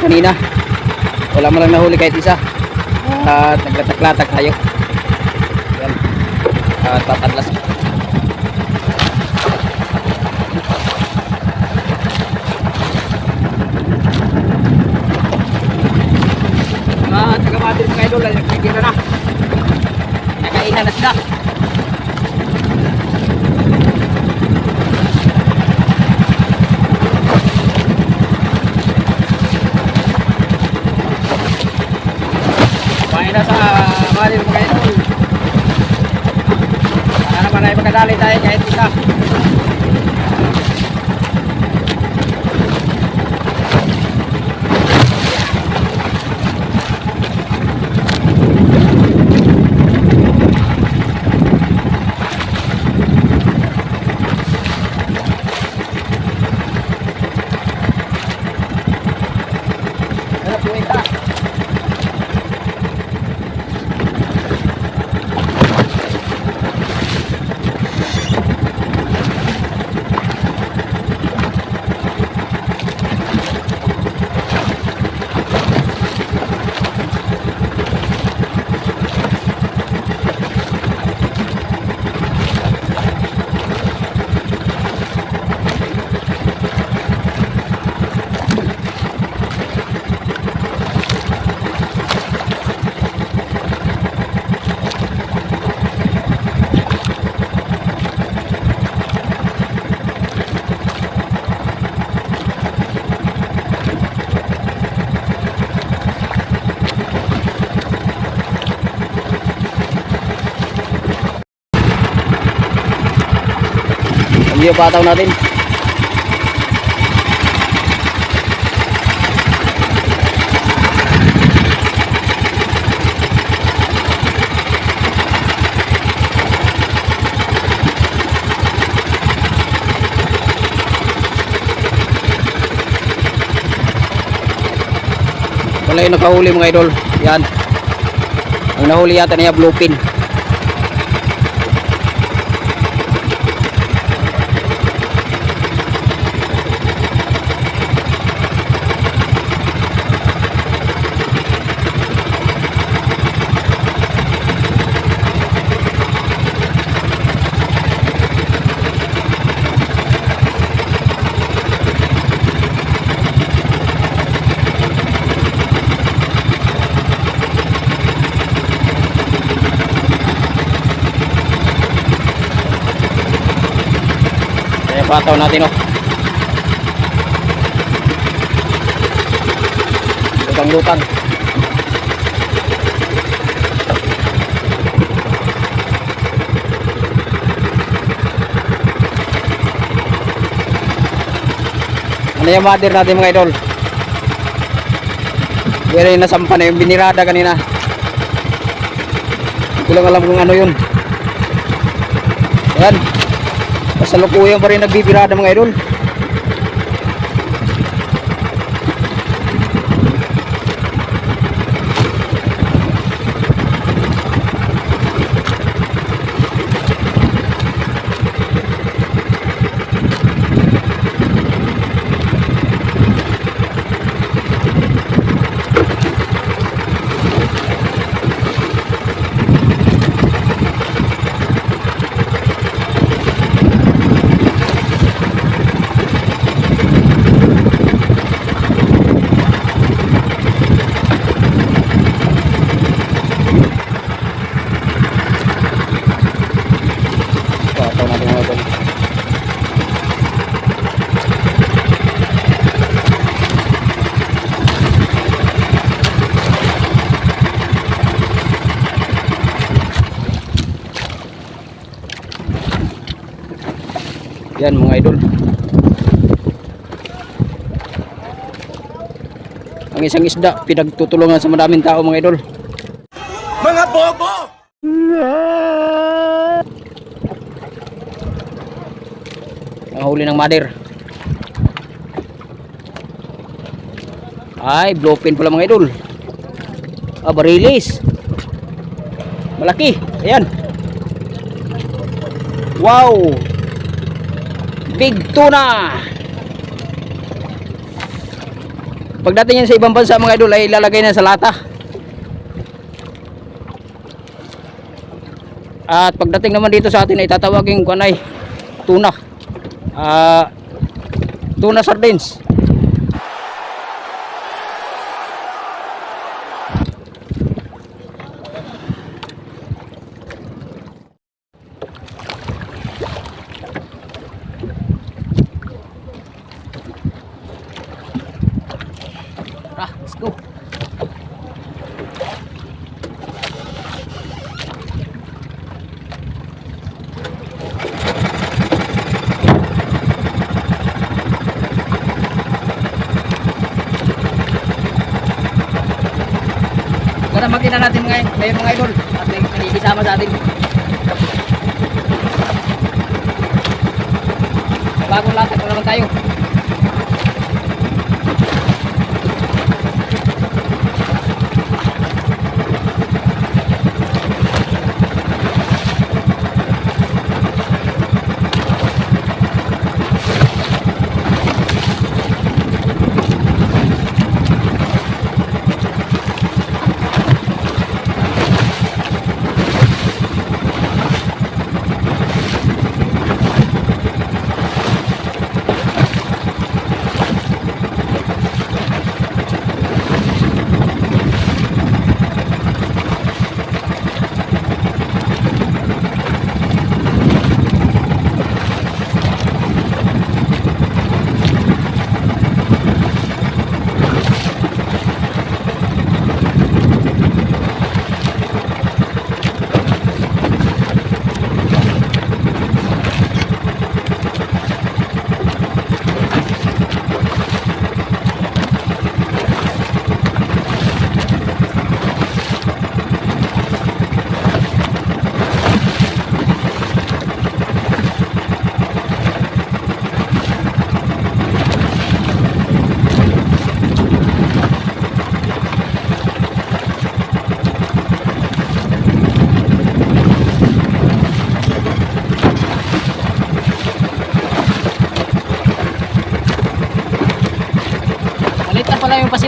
kanina. Wala mo lang nahuli kahit isa. At naglatak-latak tayo. Yan. At tatadlas. Mga taga-matil mga idol, ay nagkikita na. Nakainan na sila. Kumain na sa matil mga idol. Sana naman ay magkadali tayo kahit isa. Ano po ita? Iyo pataw natin. Wala yung nakahuli mga idol. Yan. Ang nahuli yata niya bluepin. Kaya pataw natin oh. Lutang-lutang. Ano yung mother natin mga idol? Pero yung nasampa na yung binirada kanina. Hindi ko lang alam kung ano yun. Ayan. Kasalukuyan pa rin nagbibirada mga idol. Pataw natin mga idol. Yan mga idol. Ang isang isda, pinagtutulungan sa maraming tao mga idol. Mga bobo! Ang huli ng mother. Ay, blowpin pala mga idol. Ah, barilis. Malaki. Ayan. Wow. Big tuna. Pagdating yan sa ibang bansa mga idol ay ilalagay na sa lata. At pagdating naman dito sa atin ay tatawagin ko ay tuna. Ah, tuna sardines. Tara, makita natin ngayon, ngayon mga idol. At may nakikisama sa atin. Bagong latag na naman tayo.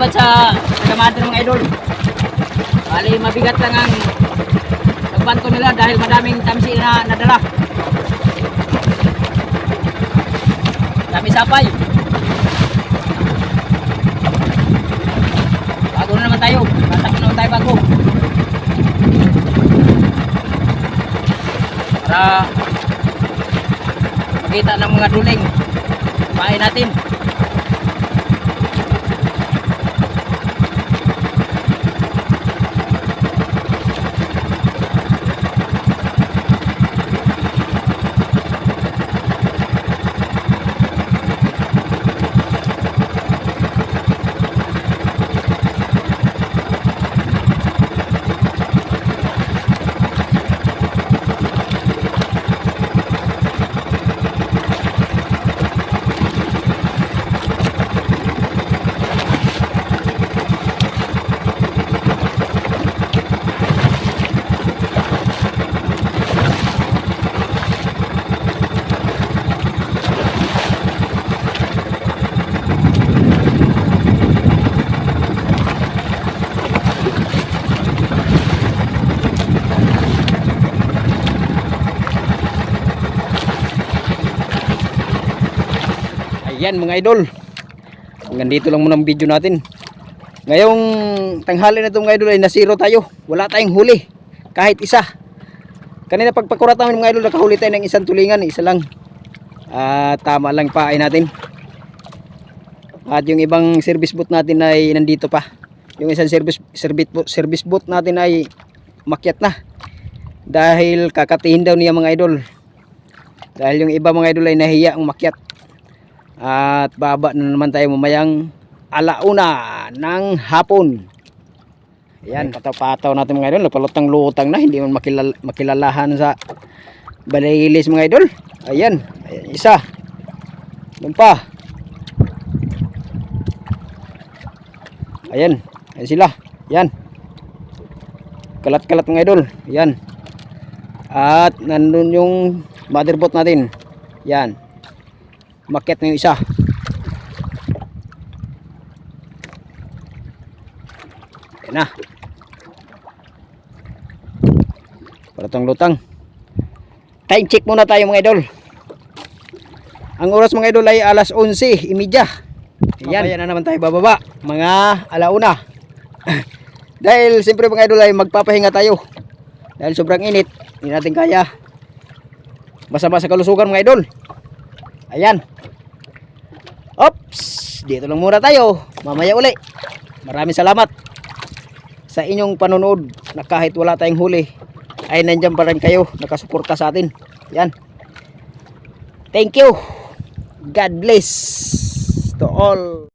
Pasibad sa kamada ng mga idol. Bali, mabigat lang ang pagbanto nila dahil madaming tamsi na nadala. Dami sapay. Bago na naman tayo. Tatak na naman tayo bago. Para makita ng mga duling. Pahay natin. Ayan mga idol. Hanggang dito lang muna ang video natin. Ngayong tanghali na ito mga idol ay nasiro tayo. Wala tayong huli. Kahit isa. Kanina pagpakurat namin mga idol nakahuli tayo ng isang tulingan. Isa lang. Ah, tama lang paay natin. At yung ibang service boat natin ay nandito pa. Yung isang service service boat, service boat natin ay makyat na. Dahil kakatihin daw niya mga idol. Dahil yung iba mga idol ay nahiya ang makyat. At baba na naman tayo mamayang alauna ng hapon. Ayan, pataw-pataw natin mga idol. Napalutang-lutang na. Hindi man makilala, makilalahan sa balilis mga idol. Ayan, ayan isa. Doon pa. Ayan, ayan sila. Ayan. Kalat-kalat mga idol. Ayan. At nandun yung motherboard natin. Yan. Maket na yung isa. Yan na. Lutang-lutang. Time check muna tayo mga idol. Ang oras mga idol ay alas 11.30. Yan. Mamaya na naman tayo bababa. Mga alauna. Dahil siyempre mga idol ay magpapahinga tayo. Dahil sobrang init. Hindi natin kaya. Masama sa kalusugan mga idol. Ayan. Ops! Dito lang muna tayo. Mamaya uli. Maraming salamat sa inyong panonood na kahit wala tayong huli ay nandyan pa rin kayo nakasuporta sa atin. Yan. Thank you. God bless to all.